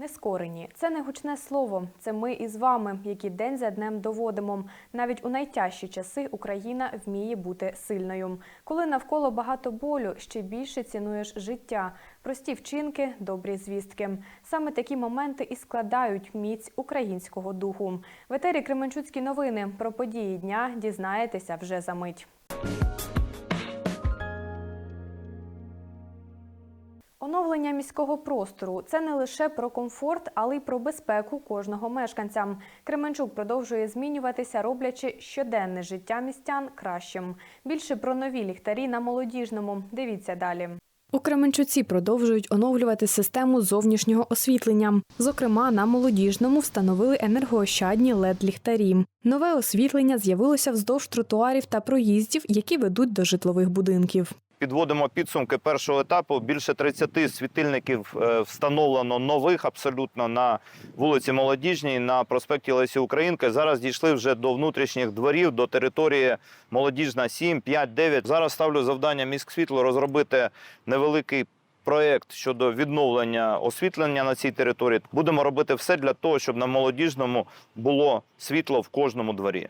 Нескорені це не гучне слово. Це ми із вами, які день за днем доводимо. Навіть у найтяжчі часи Україна вміє бути сильною. Коли навколо багато болю, ще більше цінуєш життя, прості вчинки, добрі звістки. Саме такі моменти і складають міць українського духу. В етері Кременчуцькі новини про події дня дізнаєтеся вже за мить. Оновлення міського простору це не лише про комфорт, але й про безпеку кожного мешканця. Кременчук продовжує змінюватися, роблячи щоденне життя містян кращим. Більше про нові ліхтарі на молодіжному. Дивіться далі. У Кременчуці продовжують оновлювати систему зовнішнього освітлення. Зокрема, на молодіжному встановили енергоощадні led ліхтарі. Нове освітлення з'явилося вздовж тротуарів та проїздів, які ведуть до житлових будинків. Підводимо підсумки першого етапу. Більше 30 світильників е, встановлено нових абсолютно на вулиці Молодіжній, на проспекті Лесі Українки. Зараз дійшли вже до внутрішніх дворів, до території Молодіжна 7, 5, 9. Зараз ставлю завдання міськсвітло розробити невеликий проєкт щодо відновлення освітлення на цій території. Будемо робити все для того, щоб на молодіжному було світло в кожному дворі.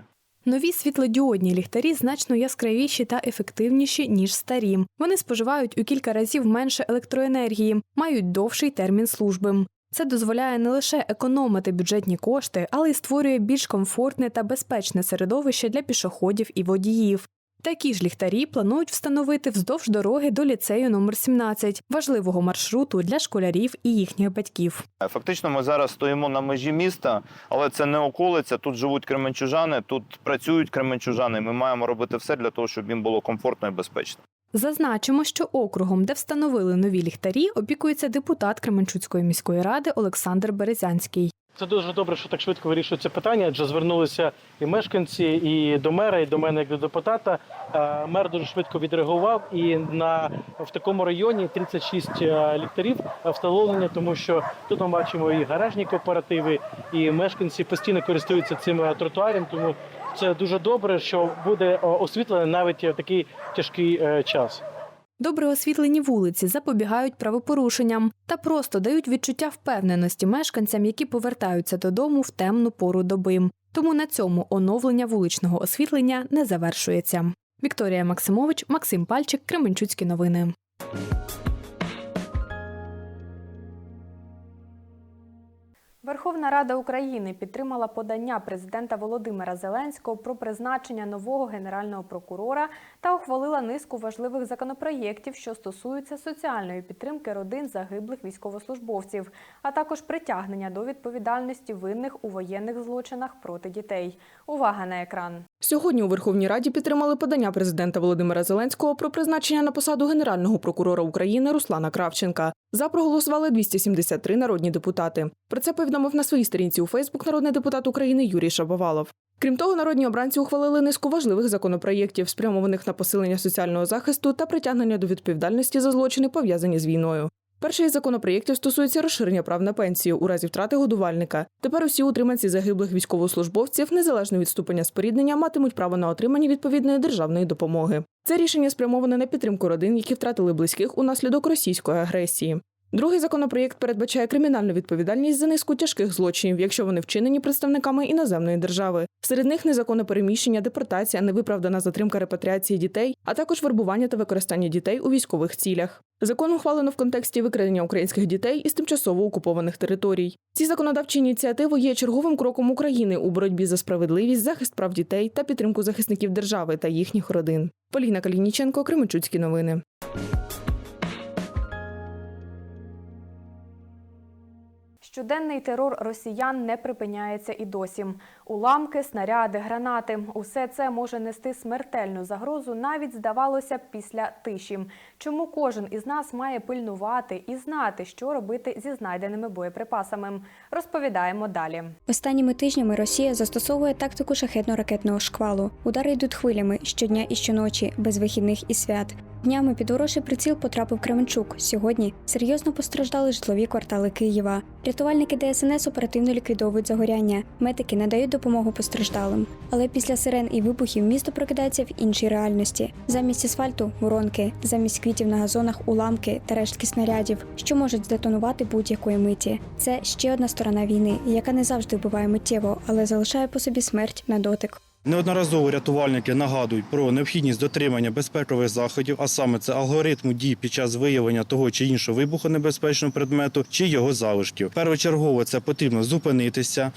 Нові світлодіодні ліхтарі значно яскравіші та ефективніші, ніж старі. Вони споживають у кілька разів менше електроенергії, мають довший термін служби. Це дозволяє не лише економити бюджетні кошти, але й створює більш комфортне та безпечне середовище для пішоходів і водіїв. Такі ж ліхтарі планують встановити вздовж дороги до ліцею номер 17 важливого маршруту для школярів і їхніх батьків. Фактично, ми зараз стоїмо на межі міста, але це не околиця. Тут живуть кременчужани, тут працюють кременчужани. Ми маємо робити все для того, щоб їм було комфортно і безпечно. Зазначимо, що округом, де встановили нові ліхтарі, опікується депутат Кременчуцької міської ради Олександр Березянський. Це дуже добре, що так швидко вирішується питання, адже звернулися і мешканці, і до мера, і до мене як до депутата. Е, Мер дуже швидко відреагував, і на в такому районі 36 е, ліхтарів встановлені, тому що тут ми бачимо і гаражні кооперативи, і мешканці постійно користуються цим е, тротуаром. Тому це дуже добре, що буде е, освітлене навіть в такий тяжкий е, час. Добре освітлені вулиці запобігають правопорушенням та просто дають відчуття впевненості мешканцям, які повертаються додому в темну пору доби. Тому на цьому оновлення вуличного освітлення не завершується. Вікторія Максимович, Максим Пальчик, Кременчуцькі новини. Верховна Рада України підтримала подання президента Володимира Зеленського про призначення нового генерального прокурора та ухвалила низку важливих законопроєктів, що стосуються соціальної підтримки родин загиблих військовослужбовців, а також притягнення до відповідальності винних у воєнних злочинах проти дітей. Увага на екран. Сьогодні у Верховній Раді підтримали подання президента Володимира Зеленського про призначення на посаду генерального прокурора України Руслана Кравченка. За проголосували 273 народні депутати. Про це повідомив на своїй сторінці у Фейсбук народний депутат України Юрій Шабовалов. Крім того, народні обранці ухвалили низку важливих законопроєктів, спрямованих на посилення соціального захисту та притягнення до відповідальності за злочини, пов'язані з війною. Перший із законопроєктів стосується розширення прав на пенсію у разі втрати годувальника. Тепер усі утриманці загиблих військовослужбовців, незалежно від ступеня споріднення, матимуть право на отримання відповідної державної допомоги. Це рішення спрямоване на підтримку родин, які втратили близьких унаслідок російської агресії. Другий законопроєкт передбачає кримінальну відповідальність за низку тяжких злочинів, якщо вони вчинені представниками іноземної держави. Серед них незаконне переміщення, депортація, невиправдана затримка репатріації дітей, а також вербування та використання дітей у військових цілях. Закон ухвалено в контексті викрадення українських дітей із тимчасово окупованих територій. Ці законодавчі ініціативи є черговим кроком України у боротьбі за справедливість, захист прав дітей та підтримку захисників держави та їхніх родин. Поліна Калініченко, Кременчуцькі новини. Щоденний терор росіян не припиняється і досі. Уламки, снаряди, гранати – усе це може нести смертельну загрозу, навіть, здавалося, б, після тиші. Чому кожен із нас має пильнувати і знати, що робити зі знайденими боєприпасами? Розповідаємо далі. Останніми тижнями Росія застосовує тактику шахетно-ракетного шквалу. Удари йдуть хвилями щодня і щоночі, без вихідних і свят. Днями під ворожий приціл потрапив Кременчук. Сьогодні серйозно постраждали житлові квартали Києва. Рятувальники ДСНС оперативно ліквідовують загоряння. Медики надають допомогу постраждалим. Але після сирен і вибухів місто прокидається в іншій реальності. Замість асфальту воронки, замість квітів на газонах уламки та рештки снарядів, що можуть здетонувати будь-якої миті. Це ще одна сторона війни, яка не завжди вбиває миттєво, але залишає по собі смерть на дотик. Неодноразово рятувальники нагадують про необхідність дотримання безпекових заходів, а саме це алгоритму дій під час виявлення того чи іншого вибухонебезпечного предмету чи його залишків. Першочергово це потрібно зупинитися,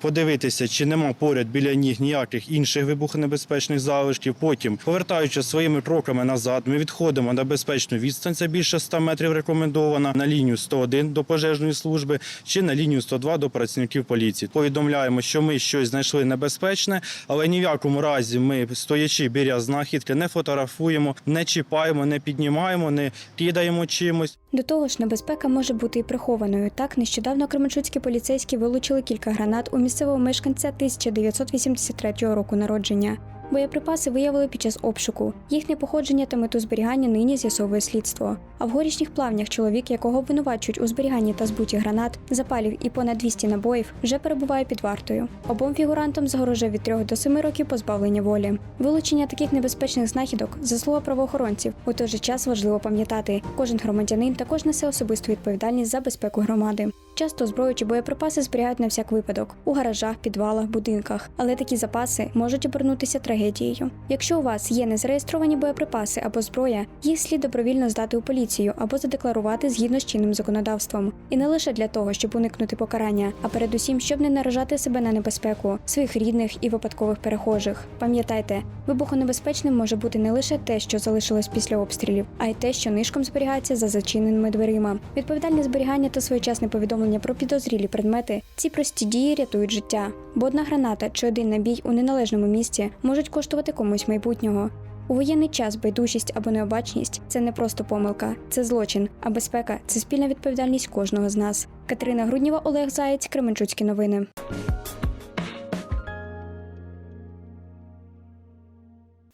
подивитися, чи нема поряд біля ніг ніяких інших вибухонебезпечних залишків. Потім, повертаючи своїми кроками назад, ми відходимо на безпечну відстань, це більше 100 метрів рекомендована, на лінію 101 до пожежної служби чи на лінію 102 до працівників поліції. Повідомляємо, що ми щось знайшли небезпечне, але ні в якому разі ми, стоячи біля знахідки, не фотографуємо, не чіпаємо, не піднімаємо, не кидаємо чимось. До того ж, небезпека може бути і прихованою. Так, нещодавно кременчуцькі поліцейські вилучили кілька гранат у місцевого мешканця 1983 року народження. Боєприпаси виявили під час обшуку. Їхнє походження та мету зберігання нині з'ясовує слідство. А в горішніх плавнях чоловік, якого обвинувачують у зберіганні та збуті гранат, запалів і понад 200 набоїв, вже перебуває під вартою. Обом фігурантам загрожує від 3 до 7 років позбавлення волі. Вилучення таких небезпечних знахідок заслуга правоохоронців. У той же час важливо пам'ятати, кожен громадянин також несе особисту відповідальність за безпеку громади. Часто зброю чи боєприпаси зберігають на всяк випадок у гаражах, підвалах, будинках, але такі запаси можуть обернутися трагедією. Якщо у вас є незареєстровані боєприпаси або зброя, їх слід добровільно здати у поліцію або задекларувати згідно з чинним законодавством. І не лише для того, щоб уникнути покарання, а передусім, щоб не наражати себе на небезпеку своїх рідних і випадкових перехожих. Пам'ятайте, вибухонебезпечним може бути не лише те, що залишилось після обстрілів, а й те, що нишком зберігається за зачиненими дверима. Відповідальне зберігання та своєчасне повідомлення про підозрілі предмети. Ці прості дії рятують життя. Бо одна граната чи один набій у неналежному місці можуть коштувати комусь майбутнього. У воєнний час байдужість або необачність це не просто помилка, це злочин, а безпека це спільна відповідальність кожного з нас. Катерина Грудніва, Олег Заєць, Кременчуцькі новини.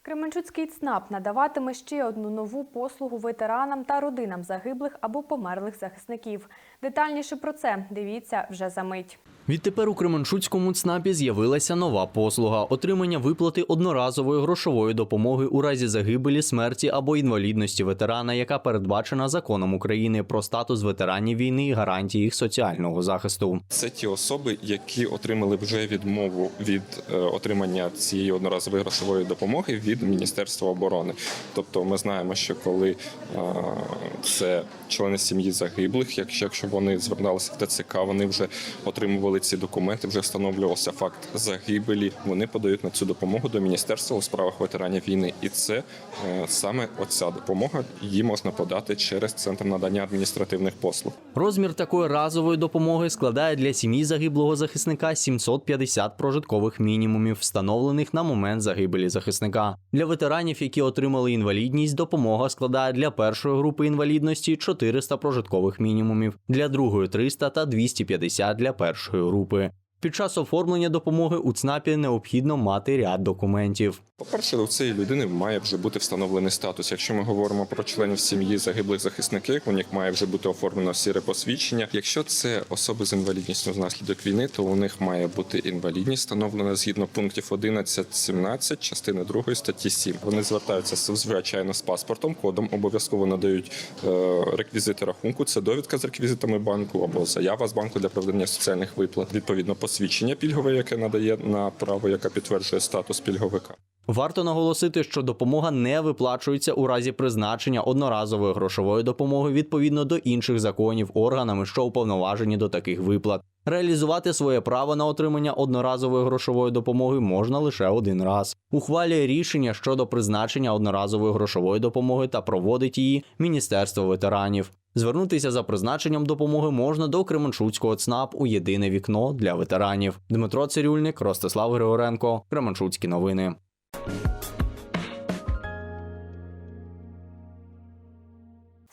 Кременчуцький ЦНАП надаватиме ще одну нову послугу ветеранам та родинам загиблих або померлих захисників. Детальніше про це дивіться вже за мить. Відтепер у Кременчуцькому ЦНАПі з'явилася нова послуга отримання виплати одноразової грошової допомоги у разі загибелі, смерті або інвалідності ветерана, яка передбачена законом України про статус ветеранів війни і гарантії їх соціального захисту. Це ті особи, які отримали вже відмову від е, отримання цієї одноразової грошової допомоги від Міністерства оборони. Тобто, ми знаємо, що коли е, це члени сім'ї загиблих, якщо, вони зверталися в ТЦК, вони вже отримували ці документи, вже встановлювався факт загибелі. Вони подають на цю допомогу до Міністерства у справах ветеранів війни, і це е, саме оця допомога її можна подати через центр надання адміністративних послуг. Розмір такої разової допомоги складає для сім'ї загиблого захисника 750 прожиткових мінімумів, встановлених на момент загибелі захисника. Для ветеранів, які отримали інвалідність, допомога складає для першої групи інвалідності 400 прожиткових мінімумів, для другої 300 та 250 для першої групи. Під час оформлення допомоги у ЦНАПі необхідно мати ряд документів. По-перше, у цієї людини має вже бути встановлений статус. Якщо ми говоримо про членів сім'ї загиблих захисників, у них має вже бути оформлено сіре посвідчення. Якщо це особи з інвалідністю внаслідок війни, то у них має бути інвалідність, встановлена згідно пунктів 11, 17, частини 2 статті 7. Вони звертаються звичайно з паспортом, кодом обов'язково надають е, реквізити рахунку. Це довідка з реквізитами банку або заява з банку для проведення соціальних виплат. Відповідно, посвідчення пільгове, яке надає на право, яке підтверджує статус пільговика. Варто наголосити, що допомога не виплачується у разі призначення одноразової грошової допомоги відповідно до інших законів органами, що уповноважені до таких виплат. Реалізувати своє право на отримання одноразової грошової допомоги можна лише один раз. Ухвалює рішення щодо призначення одноразової грошової допомоги та проводить її Міністерство ветеранів. Звернутися за призначенням допомоги можна до Кременчуцького ЦНАП у єдине вікно для ветеранів. Дмитро Цирюльник, Ростислав Григоренко, Кременчуцькі новини. you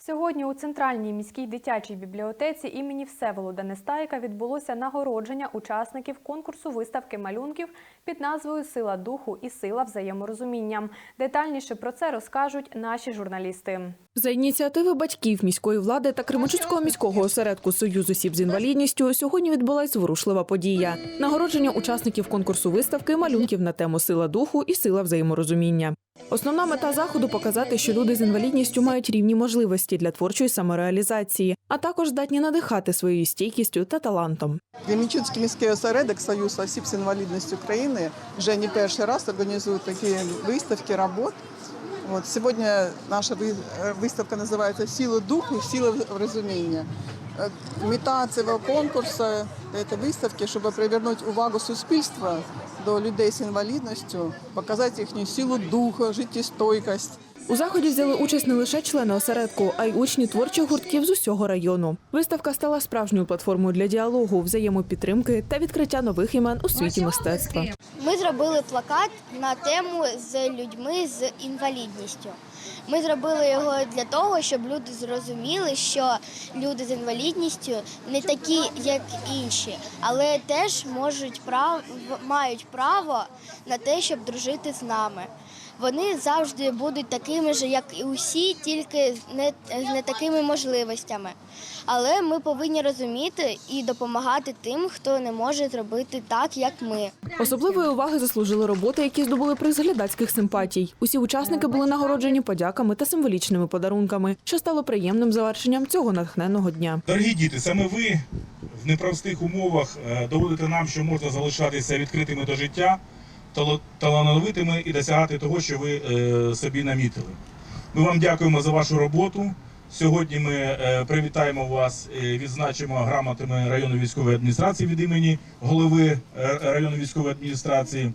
Сьогодні у центральній міській дитячій бібліотеці імені Всеволода Нестайка відбулося нагородження учасників конкурсу виставки малюнків під назвою Сила духу і сила взаєморозуміння. Детальніше про це розкажуть наші журналісти. За ініціативи батьків міської влади та Кременчуцького міського осередку Союз осіб з інвалідністю сьогодні відбулась зворушлива подія. Нагородження учасників конкурсу виставки малюнків на тему Сила духу і сила взаєморозуміння. Основна мета заходу показати, що люди з інвалідністю мають рівні можливості для творчої самореалізації, а також здатні надихати своєю стійкістю та талантом. Кременчуцький міський осередок Союз осіб з інвалідністю України вже не перший раз організує такі виставки робот. Вот сегодня наша вы- э, выставка называется «Сила духу, сила розуміння». Э, Мета цього конкурсу, цієї виставки, щоб привернути увагу суспільства до людей з інвалідністю, показати їхню силу духу, життєстойкість. У заході взяли участь не лише члени осередку, а й учні творчих гуртків з усього району. Виставка стала справжньою платформою для діалогу, взаємопідтримки та відкриття нових імен у світі мистецтва. Ми зробили плакат на тему з людьми з інвалідністю. Ми зробили його для того, щоб люди зрозуміли, що люди з інвалідністю не такі, як інші, але теж можуть прав... мають право на те, щоб дружити з нами. Вони завжди будуть такими ж, як і усі, тільки не, з не такими можливостями. Але ми повинні розуміти і допомагати тим, хто не може зробити так, як ми. Особливої уваги заслужили роботи, які здобули приз глядацьких симпатій. Усі учасники були нагороджені подяками та символічними подарунками, що стало приємним завершенням цього натхненного дня. Дорогі діти, саме ви в непростих умовах е, доводите нам, що можна залишатися відкритими до життя, талановитими і досягати того, що ви е, собі намітили. Ми вам дякуємо за вашу роботу. Сьогодні ми е, привітаємо вас, е, відзначимо грамотами районної військової адміністрації від імені голови районної військової адміністрації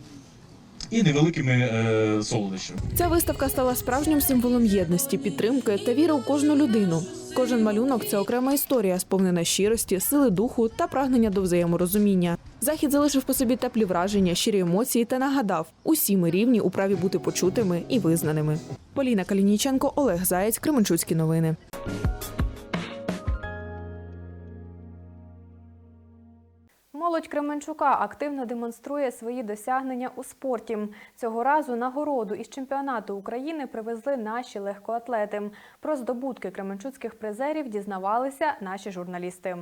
і невеликими е, солодощами. Ця виставка стала справжнім символом єдності, підтримки та віри у кожну людину. Кожен малюнок це окрема історія, сповнена щирості, сили духу та прагнення до взаєморозуміння. Захід залишив по собі теплі враження, щирі емоції та нагадав: усі ми рівні у праві бути почутими і визнаними. Поліна Калініченко, Олег Заєць, Кременчуцькі новини. Молодь Кременчука активно демонструє свої досягнення у спорті. Цього разу нагороду із чемпіонату України привезли наші легкоатлети. Про здобутки кременчуцьких призерів дізнавалися наші журналісти.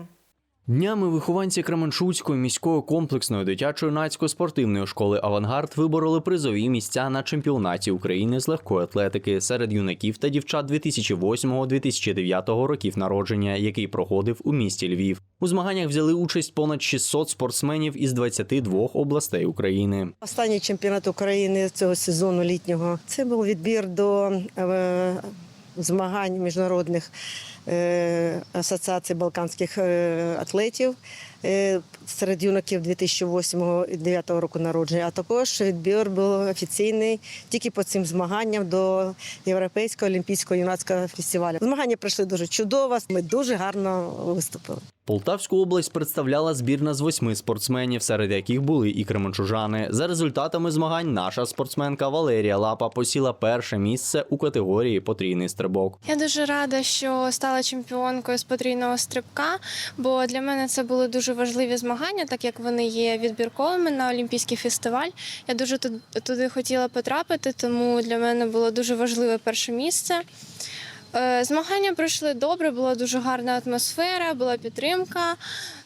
Днями вихованці Кременчуцької міської комплексної дитячо-юнацької спортивної школи Авангард вибороли призові місця на чемпіонаті України з легкої атлетики серед юнаків та дівчат 2008-2009 років народження, який проходив у місті Львів. У змаганнях взяли участь понад 600 спортсменів із 22 областей України. Останній чемпіонат України цього сезону літнього це був відбір до е, змагань міжнародних е, асоціацій балканських е, атлетів е, серед юнаків 2008-2009 року народження. А також відбір був офіційний тільки по цим змаганням до Європейського олімпійського юнацького фестивалю. Змагання пройшли дуже чудово. Ми дуже гарно виступили. Полтавську область представляла збірна з восьми спортсменів, серед яких були і кременчужани. За результатами змагань наша спортсменка Валерія Лапа посіла перше місце у категорії потрійний стрибок. Я дуже рада, що стала чемпіонкою з потрійного стрибка, бо для мене це були дуже важливі змагання, так як вони є відбірковими на Олімпійський фестиваль. Я дуже туди хотіла потрапити, тому для мене було дуже важливе перше місце. Е, Змагання пройшли добре, була дуже гарна атмосфера, була підтримка.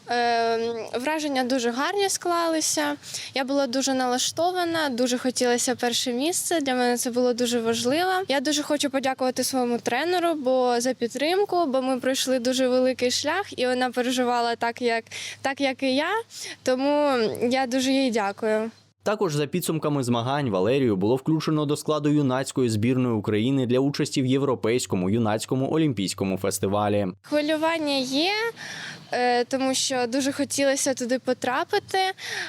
Е, Враження дуже гарні склалися. Я була дуже налаштована, дуже хотілося перше місце. Для мене це було дуже важливо. Я дуже хочу подякувати своєму тренеру, бо за підтримку, бо ми пройшли дуже великий шлях, і вона переживала так, як, так, як і я. Тому я дуже їй дякую. Також за підсумками змагань Валерію було включено до складу юнацької збірної України для участі в європейському юнацькому олімпійському фестивалі. Хвилювання є, е, тому що дуже хотілося туди потрапити,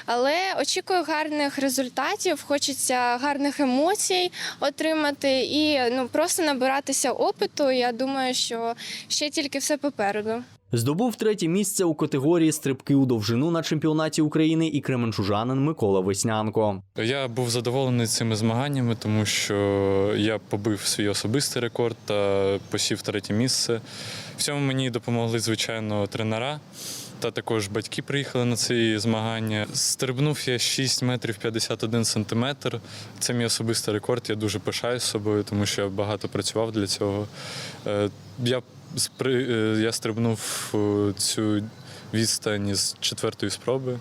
але очікую гарних результатів. Хочеться гарних емоцій отримати і ну просто набиратися опиту. Я думаю, що ще тільки все попереду. Здобув третє місце у категорії стрибки у довжину на чемпіонаті України і кременчужанин Микола Веснянко. Я був задоволений цими змаганнями, тому що я побив свій особистий рекорд та посів третє місце. В цьому мені допомогли, звичайно, тренера. Та також батьки приїхали на ці змагання. Стрибнув я 6 метрів 51 сантиметр. Це мій особистий рекорд. Я дуже пишаюсь собою, тому що я багато працював для цього. Е, Я, е, я стрибнув цю відстань з четвертої спроби,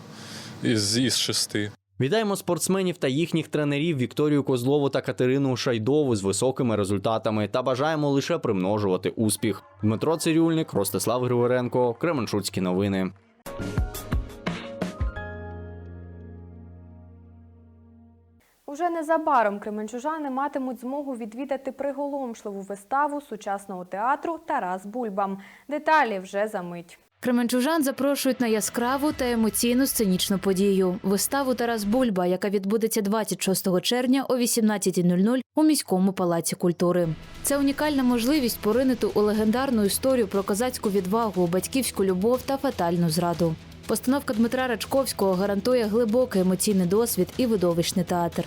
із, із шести. Вітаємо спортсменів та їхніх тренерів Вікторію Козлову та Катерину Шайдову з високими результатами та бажаємо лише примножувати успіх. Дмитро Цирюльник, Ростислав Григоренко, Кременчуцькі новини. Уже незабаром кременчужани матимуть змогу відвідати приголомшливу виставу сучасного театру Тарас Бульбам. Деталі вже за мить. Кременчужан запрошують на яскраву та емоційну сценічну подію виставу Тарас Бульба, яка відбудеться 26 червня о 18.00 у міському палаці культури. Це унікальна можливість поринути у легендарну історію про козацьку відвагу, батьківську любов та фатальну зраду. Постановка Дмитра Рачковського гарантує глибокий емоційний досвід і видовищний театр.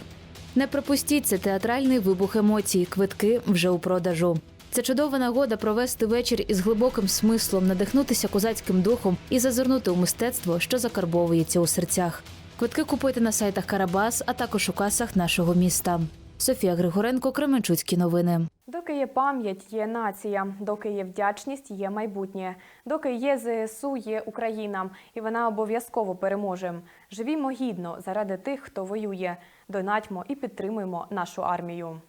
Не пропустіть це театральний вибух емоцій. Квитки вже у продажу. Це чудова нагода провести вечір із глибоким смислом, надихнутися козацьким духом і зазирнути у мистецтво, що закарбовується у серцях. Квитки купити на сайтах Карабас, а також у касах нашого міста. Софія Григоренко, Кременчуцькі новини. Доки є пам'ять, є нація, доки є вдячність, є майбутнє. Доки є ЗСУ, є Україна, і вона обов'язково переможе. Живімо гідно заради тих, хто воює. Донатьмо і підтримуємо нашу армію.